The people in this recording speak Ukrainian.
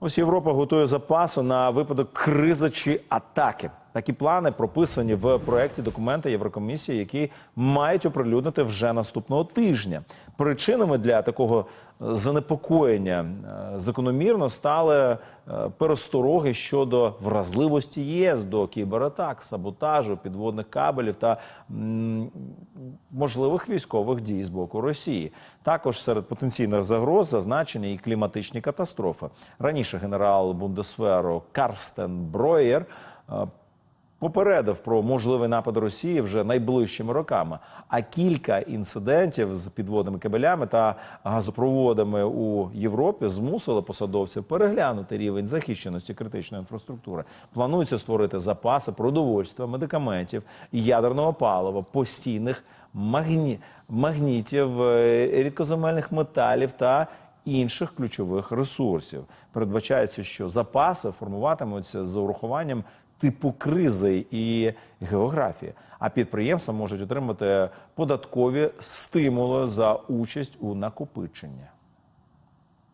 Ось Європа готує запаси на випадок кризи чи атаки. Такі плани прописані в проєкті документа Єврокомісії, які мають оприлюднити вже наступного тижня. Причинами для такого е, занепокоєння е, закономірно стали е, перестороги щодо вразливості ЄС до кібератак, саботажу, підводних кабелів та можливих військових дій з боку Росії. Також серед потенційних загроз зазначені і кліматичні катастрофи. Раніше генерал Бундесверу Карстен Броєр е, попередив про можливий напад Росії вже найближчими роками. А кілька інцидентів з підводними кабелями та газопроводами у Європі змусили посадовців переглянути рівень захищеності критичної інфраструктури. Планується створити запаси продовольства, медикаментів і ядерного палива, постійних магні... магнітів, е, рідкоземельних металів та інших ключових ресурсів. Передбачається, що запаси формуватимуться з урахуванням типу кризи і географії. А підприємства можуть отримати податкові стимули за участь у накопиченні.